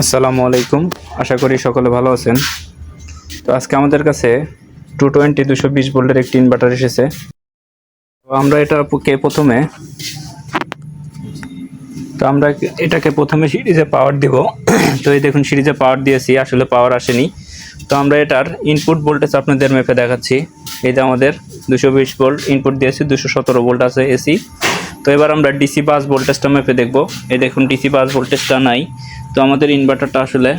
আসসালামু আলাইকুম। আশা করি সকলে ভালো আছেন। তো আজকে আমাদের কাছে টু টোয়েন্টি দুশো বিশ ভোল্টের একটি ইনভার্টার এসেছে। তো আমরা এটাকে প্রথমে, তো আমরা এটাকে প্রথমে সিরিজে পাওয়ার দিব। তো এই দেখুন, সিরিজে পাওয়ার দিয়েছি, আসলে পাওয়ার আসেনি। তো আমরা এটার ইনপুট ভোল্টেজ আপনাদের মেপে দেখাচ্ছি। এই যে আমাদের দুশো বিশ ভোল্ট ইনপুট দিয়েছি, দুশো সতেরো ভোল্ট আছে এসি তো এবার আমরা ডিসি বাস ভোল্টেজটা মেপে দেখব। এই দেখুন ডিসি বাস ভোল্টেজটা নাই। তো আমাদের ইনভার্টারটা আসলে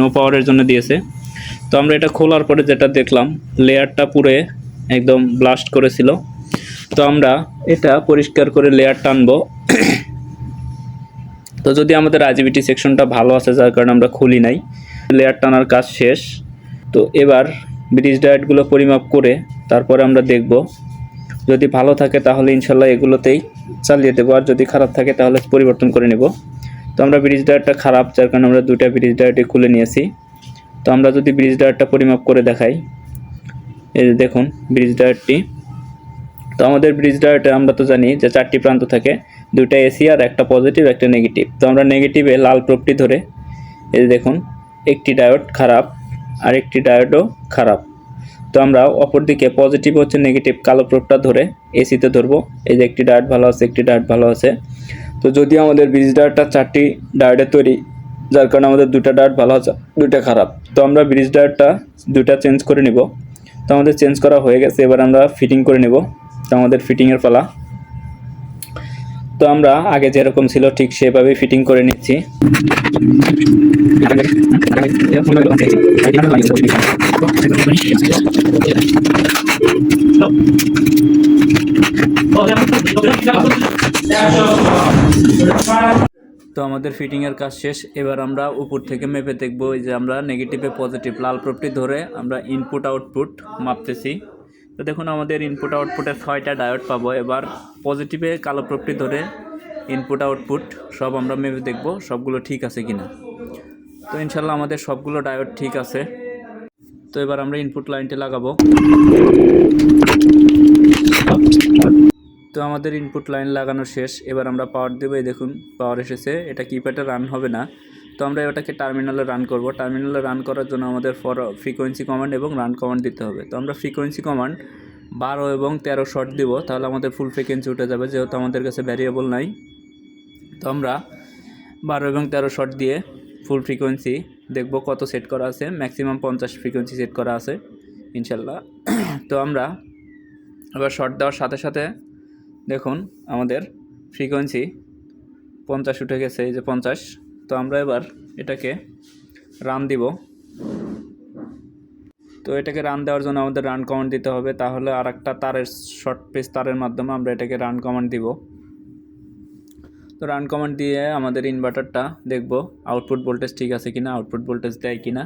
নো পাওয়ারের জন্য দিয়েছে। তো আমরা এটা খোলার পরে যেটা দেখলাম, লেয়ারটা পুরে একদম ব্লাস্ট করেছিল। তো আমরা এটা পরিষ্কার করে লেয়ার টানবো। তো যদি আমাদের আইজিবিটি সেকশনটা ভালো আছে, যার কারণে আমরা খুলি নাই, লেয়ার টানার কাজ শেষ। তো এবার ব্রিজ ডায়েটগুলো পরিমাপ করে তারপরে আমরা দেখব। যদি ভালো থাকে তাহলে ইনশাল্লাহ এগুলোতেই চালিয়ে দেবো, আর যদি খারাপ থাকে তাহলে পরিবর্তন করে নেব। তো আমরা ব্রিজ ডায়ারটা খারাপ, যার কারণে আমরা দুইটা ব্রিজ ডায়ারটি খুলে নিয়েছি। তো আমরা যদি ব্রিজ ডায়েটটা পরিমাপ করে দেখাই, এই যে দেখুন ব্রিজ ডায়েটটি তো আমাদের ব্রিজ ডায়েটে আমরা তো জানি যে চারটি প্রান্ত থাকে, দুইটা এসি আর একটা পজিটিভ, একটা নেগেটিভ। তো আমরা নেগেটিভে লাল প্রোপটি ধরে, এই যে দেখুন, একটি ডায়োড খারাপ আর একটি ডায়োডও খারাপ। তো আমরা অপর দিকে পজিটিভ হচ্ছে নেগেটিভ, কালো প্রোপটা ধরে এসিতে ধরবো। এই যে একটি ডায়োড ভালো আছে, একটি ডায়োড ভালো আছে। তো যদি আমাদের ব্রিজ ডায়োডটা চারটি ডায়োডের তৈরি, যার কারণে আমাদের দুটা ডায়োড ভালো আছে, দুইটা খারাপ। তো আমরা ব্রিজ ডায়োডটা দুটা চেঞ্জ করে নিব। তো আমাদের চেঞ্জ করা হয়ে গেছে, এবার আমরা ফিটিং করে নেব, তো আমাদের ফিটিংয়ের পালা। তো আমরা আগে যেরকম ছিল, ঠিক সেভাবে ফিটিং করে নিচ্ছি। তো আমাদের ফিটিংয়ের কাজ শেষ। এবার আমরা উপর থেকে মেপে দেখব যে আমরা নেগেটিভে পজিটিভ লাল প্রপটি ধরে আমরা ইনপুট আউটপুট মাপতেছি। তো দেখুন আমাদের ইনপুট আউটপুটে ছয়টা ডায়োড পাবো। এবার পজিটিভে কালো প্রপটি ধরে ইনপুট আউটপুট সব আমরা মেপে দেখব সবগুলো ঠিক আছে কিনা। তো ইনশাল্লাহ আমাদের সবগুলো ডায়োড ঠিক আছে। তো এবার আমরা ইনপুট লাইনটি লাগাবো। তো আমাদের ইনপুট লাইন লাগানো শেষ। এবার আমরা পাওয়ার দেবো, এই দেখুন পাওয়ার এসেছে। এটা কিপ্যাডে রান হবে না। তো আমরা ওটাকে টার্মিনালে রান করব। টার্মিনালে রান করার জন্য আমাদের ফর ফ্রিকোয়েন্সি কমান্ড এবং রান কমান্ড দিতে হবে। তো আমরা ফ্রিকোয়েন্সি কমান্ড বারো এবং তেরো শট দিব, তাহলে আমাদের ফুল ফ্রিকোয়েন্সি উঠে যাবে, যেহেতু আমাদের কাছে ভ্যারিয়েবল নাই। তো আমরা বারো এবং তেরো শট দিয়ে ফুল ফ্রিকোয়েন্সি দেখব কত সেট করা আছে। ম্যাক্সিমাম পঞ্চাশ ফ্রিকোয়েন্সি সেট করা আছে, ইনশাল্লাহ। তো আমরা এবার শট দেওয়ার সাথে সাথে দেখুন, আমাদের ফ্রিকোয়েন্সি পঞ্চাশ উঠে গেছে, এই যে পঞ্চাশ। তো আমরা এবার এটাকে রান দিব। তো এটাকে রান দেওয়ার জন্য আমাদের রান কমান্ড দিতে হবে। তাহলে আর একটা তারের শর্ট পেজ তারের মাধ্যমে আমরা এটাকে রান কমান্ড দিব। তো রান কমান্ড দিয়ে আমাদের ইনভার্টারটা দেখব আউটপুট ভোল্টেজ ঠিক আছে কিনা আউটপুট ভোল্টেজ দেয় কিনা।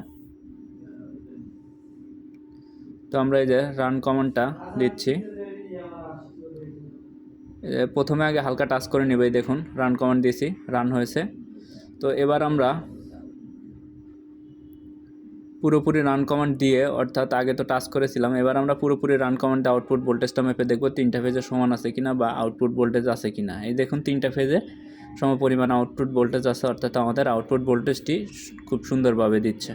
তো আমরা এই যে রান কমান্ডটা দিচ্ছি। প্রথমে আগে হালকা টাচ করে নেবে দেখুন। রান কমান্ড দিয়েছি রান হয়েছে। তো এবার আমরা পুরোপুরি রান কমান্ড দিয়ে, অর্থাৎ আগে তো টাচ করেছিলাম, এবার আমরা পুরোপুরি রান কমান্ডে আউটপুট ভোল্টেজটা মেপে দেখব, তিনটা ফেজে সমান আছে কিনা বা আউটপুট ভোল্টেজ আছে কিনা। এই দেখুন, তিনটা ফেজে সম পরিমাণ আউটপুট ভোল্টেজ আছে, অর্থাৎ আমাদের আউটপুট ভোল্টেজটি খুব সুন্দরভাবে দিচ্ছে।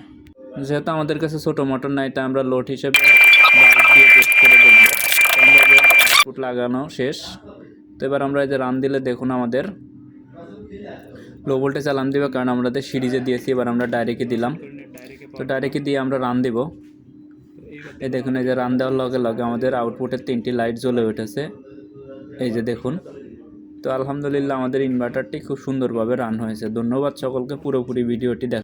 যেহেতু আমাদের কাছে ছোটো মোটর নাই তাই আমরা লোড হিসেবে আউটপুট লাগানো শেষ। এবার আমরা এই যে রান দিলে দেখুন আমাদের লো ভোল্টেজ অ্যালার্ম দিবে কারণ আমাদের সিরিজে দিয়েছি, এবার আমরা ডাইরেক্টে দিলাম। তো ডাইরেক্টে দিয়ে আমরা রান দিব। এই দেখুন, এই যে রান দেওয়ার লগে লগে আমাদের আউটপুটের তিনটি লাইট জ্বলে উঠেছে। এই যে দেখুন। তো আলহামদুলিল্লাহ আমাদের ইনভার্টারটি খুব সুন্দরভাবে রান হয়েছে। ধন্যবাদ সকলকে, পুরোপুরি ভিডিওটি দেখ